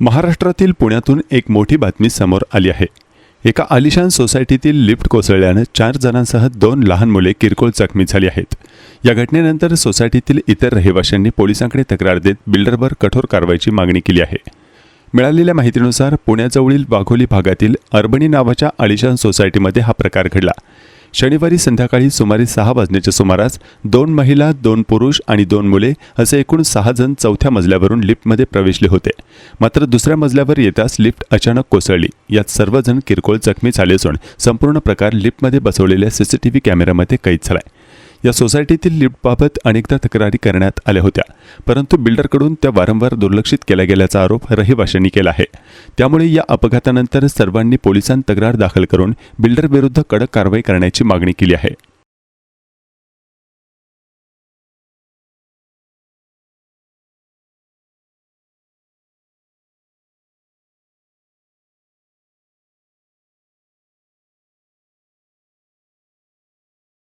महाराष्ट्रातील पुण्यातून एक मोठी बातमी समोर आली आहे. एका आलिशान सोसायटीतील लिफ्ट कोसळल्यानं चार जणांसह दोन लहान मुले किरकोळ जखमी झाली आहेत. या घटनेनंतर सोसायटीतील इतर रहिवाशांनी पोलिसांकडे तक्रार देत बिल्डरवर कठोर कारवाईची मागणी केली आहे. मिळालेल्या माहितीनुसार पुण्याजवळील वाघोली भागातील अर्बणी नावाच्या आलिशान सोसायटीमध्ये हा प्रकार घडला. शनिवारी संध्याकाळी सुमारे सहा वाजण्याच्या सुमारास दोन महिला दोन पुरुष आणि दोन मुले असे एकूण सहा जण चौथ्या मजल्यावरून लिफ्टमध्ये प्रवेशले होते. मात्र दुसऱ्या मजल्यावर येताच लिफ्ट अचानक कोसळली. यात सर्वजण किरकोळ जखमी झाले असून संपूर्ण प्रकार लिफ्टमध्ये बसवलेल्या सीसीटीव्ही कॅमेऱ्यामध्ये कैद झालाय. या सोसायटीतील लिफ्टबाबत अनेकदा तक्रारी करण्यात आल्या होत्या. परंतु बिल्डरकडून त्या वारंवार दुर्लक्षित केल्या गेल्याचा आरोप रहिवाशांनी केला आहे. त्यामुळे या अपघातानंतर सर्वांनी पोलिसांत तक्रार दाखल करून बिल्डरविरुद्ध कडक कारवाई करण्याची मागणी केली आहे.